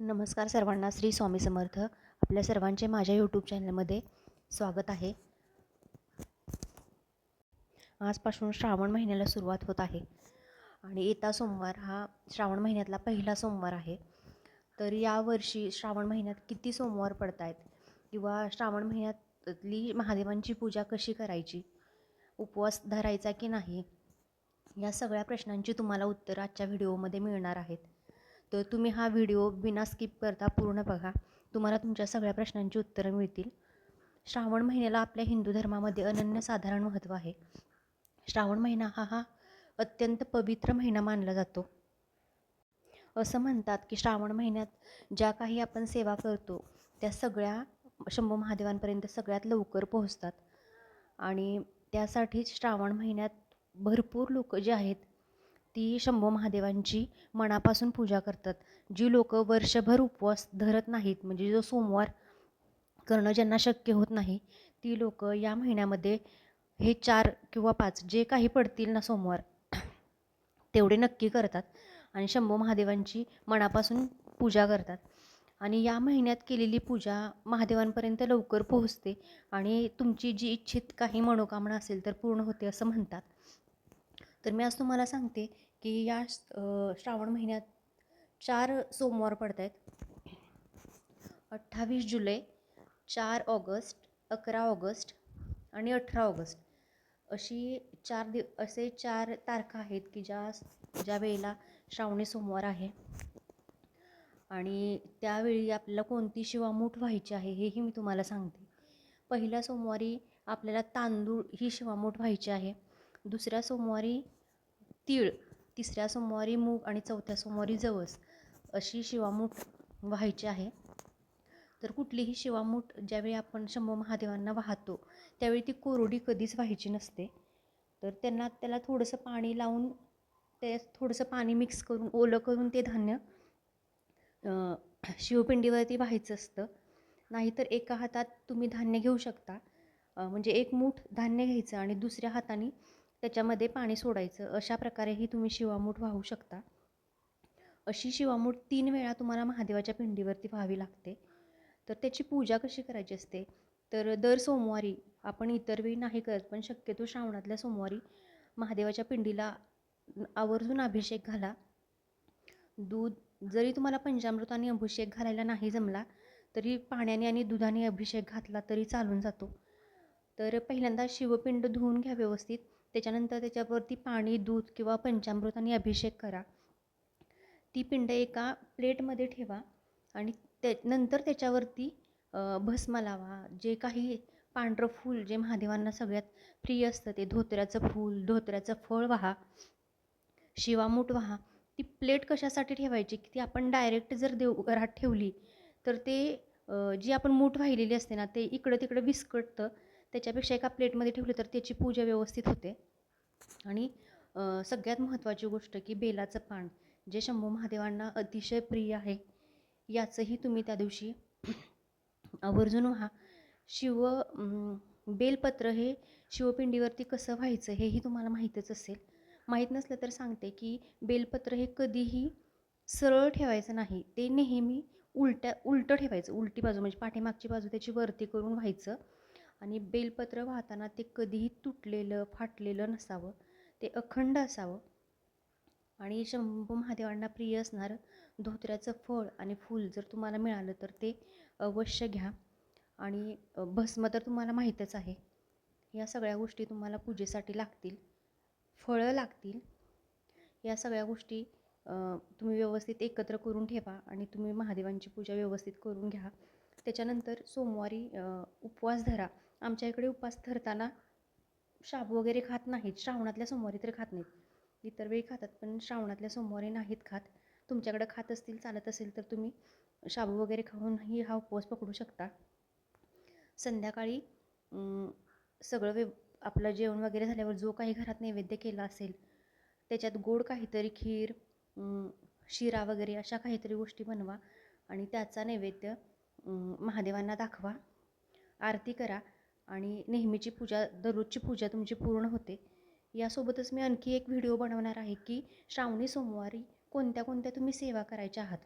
नमस्कार सर्वांना श्री स्वामी समर्थ. आपल्या सर्वांचे माझ्या यूट्यूब चॅनलमध्ये स्वागत आहे. आजपासून श्रावण महिन्याला सुरुवात होत आहे आणि येता सोमवार हा श्रावण महिन्यातला पहिला सोमवार आहे. तर यावर्षी श्रावण महिन्यात किती सोमवार पडत आहेत किंवा श्रावण महिन्यातली महादेवांची पूजा कशी करायची? उपवास धरायचा की नाही? या सगळ्या प्रश्नांची तुम्हाला उत्तरं आजच्या व्हिडिओमध्ये मिळणार आहेत. तर तुम्ही हा व्हिडिओ बिना स्किप करता पूर्ण बघा. तुम्हाला तुमच्या सगळ्या प्रश्नांची उत्तरं मिळतील. श्रावण महिन्याला आपल्या हिंदू धर्मामध्ये अनन्यसाधारण महत्त्व आहे. श्रावण महिना हा हा अत्यंत पवित्र महिना मानला जातो. असं म्हणतात की श्रावण महिन्यात ज्या काही आपण सेवा करतो त्या सगळ्या शंभू महादेवांपर्यंत सगळ्यात लवकर पोहोचतात. आणि त्यासाठीच श्रावण महिन्यात भरपूर लोक जे आहेत ती शंभू महादेवांची मनापासून पूजा करतात. जी लोक वर्षभर उपवास धरत नाहीत म्हणजे जो सोमवार करणं ज्यांना शक्य होत नाही ती लोक या महिन्यामध्ये हे चार किंवा पाच जे काही पडतील ना सोमवार तेवढे नक्की करतात आणि शंभू महादेवांची मनापासून पूजा करतात. आणि या महिन्यात केलेली पूजा महादेवांपर्यंत लवकर पोहोचते आणि तुमची जी इच्छित काही मनोकामना असेल तर पूर्ण होते असं म्हणतात. तर मी आज तुम्हाला सांगते की या श्रावण महिन्यात चार सोमवार पडत आहेत अठ्ठावीस जुलै चार ऑगस्ट अकरा ऑगस्ट आणि अठरा ऑगस्ट. अशी चार दिव असे चार तारखा आहेत की ज्या ज्या वेळेला श्रावणी सोमवार आहे. आणि त्यावेळी आपल्याला कोणती शिवामूठ व्हायची आहे हेही मी तुम्हाला सांगते. पहिल्या सोमवारी आपल्याला तांदूळ ही शिवामूठ व्हायची आहे. दुसऱ्या सोमवारी तीळ तिसऱ्या सोमवारी मूग आणि चौथ्या सोमवारी जवस अशी शिवामूठ व्हायची आहे. तर कुठलीही शिवामूठ ज्यावेळी आपण शंभू महादेवांना वाहतो त्यावेळी ती कोरडी कधीच व्हायची नसते. तर त्यांना त्याला थोडंसं पाणी लावून ते थोडंसं पाणी मिक्स करून ओलं करून ते धान्य शिवपिंडीवरती व्हायचं असतं. नाहीतर एका हातात तुम्ही धान्य घेऊ शकता. म्हणजे एक मूठ धान्य घ्यायचं आणि दुसऱ्या हाताने त्याच्यामध्ये पाणी सोडायचं. अशा प्रकारेही तुम्ही शिवामूठ वाहू शकता. अशी शिवामूठ तीन वेळा तुम्हाला महादेवाच्या पिंडीवरती व्हावी लागते. तर त्याची पूजा कशी करायची असते? तर दर सोमवारी आपण इतर वेळी नाही करत पण शक्यतो श्रावणातल्या सोमवारी महादेवाच्या पिंडीला आवर्जून अभिषेक घाला. दूध जरी तुम्हाला पंचामृताने अभिषेक घालायला नाही जमला तरी पाण्याने आणि दुधाने अभिषेक घातला तरी चालून जातो. तर पहिल्यांदा शिवपिंड धुवून घ्या व्यवस्थित. त्याच्यानंतर त्याच्यावरती पाणी दूध किंवा पंचामृताने अभिषेक करा. ती पिंड एका प्लेटमध्ये ठेवा आणि त्या नंतर त्याच्यावरती भस्म लावा. जे काही पांढरं फूल जे महादेवांना सगळ्यात प्रिय असतं ते धोत्र्याचं फूल धोत्र्याचं फळ वाहा. शिवामूठ वाहा. ती प्लेट कशासाठी ठेवायची? की ती आपण डायरेक्ट जर देवघरात ठेवली तर ते जी आपण मूठ वाहिलेली असते ना ते इकडं तिकडं विस्कटतं. त्याच्यापेक्षा एका प्लेटमध्ये ठेवली तर त्याची पूजा व्यवस्थित होते. आणि सगळ्यात महत्त्वाची गोष्ट की बेलाचं पान जे शंभू महादेवांना अतिशय प्रिय आहे याचंही तुम्ही त्या दिवशी आवर्जून व्हा. शिव बेलपत्र हे शिवपिंडीवरती कसं व्हायचं हेही तुम्हाला माहीतच असेल. माहीत नसलं तर सांगते की बेलपत्र हे कधीही सरळ ठेवायचं नाही ते नेहमी उलट्या उलटं ठेवायचं. उलटी बाजू म्हणजे पाठीमागची बाजू त्याची वरती करून व्हायचं. आणि बेलपत्र वाहताना ते कधीही तुटलेलं फाटलेलं नसावं. ते अखंड असावं. आणि शंभू महादेवांना प्रिय असणारं धोत्र्याचं फळ आणि फूल जर तुम्हाला मिळालं तर ते अवश्य घ्या. आणि भस्म तर तुम्हाला माहीतच आहे. या सगळ्या गोष्टी तुम्हाला पूजेसाठी लागतील. फळं लागतील. या सगळ्या गोष्टी तुम्ही व्यवस्थित एकत्र करून ठेवा आणि तुम्ही महादेवांची पूजा व्यवस्थित करून घ्या. त्याच्यानंतर सोमवारी उपवास धरा. आमच्या इकडे उपवास धरताना शाबू वगैरे खात नाहीत. श्रावणातल्या सोमवारी तर खात नाहीत. इतर वेळी खातात पण श्रावणातल्या सोमवारी नाहीत खात. तुमच्याकडे खात असतील चालत असेल तर तुम्ही शाबू वगैरे खाऊनही हा उपवास पकडू शकता. संध्याकाळी सगळं वे आपलं जेवण वगैरे झाल्यावर जो काही घरात नैवेद्य केला असेल त्याच्यात गोड काहीतरी खीर शिरा वगैरे अशा काहीतरी गोष्टी बनवा आणि त्याचा नैवेद्य महादेवांना दाखवा. आरती करा. आणि नेहमीची पूजा दररोजची पूजा तुमची पूर्ण होते. यासोबतच मी आणखी एक व्हिडिओ बनवणार आहे की श्रावणी सोमवारी कोणत्या कोणत्या तुम्ही सेवा करायच्या आहात?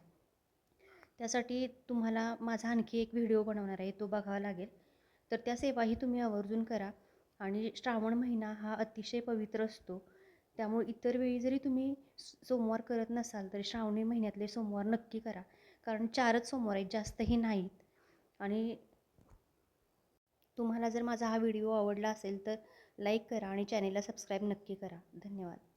त्यासाठी तुम्हाला माझा आणखी एक व्हिडिओ बनवणार आहे तो बघावा लागेल. तर त्या सेवाही तुम्ही आवर्जून करा आणि श्रावण महिना हा अतिशय पवित्र असतो. त्यामुळे इतर वेळी जरी तुम्ही सोमवार करत नसाल तरी श्रावणी महिन्यातले सोमवार नक्की करा. कारण चारच सोमवार आहेत जास्तही नाहीत. आणि तुम्हाला जर माझा हा व्हिडिओ आवडला असेल तर लाईक करा आणि चॅनेलला सबस्क्राईब नक्की करा. धन्यवाद.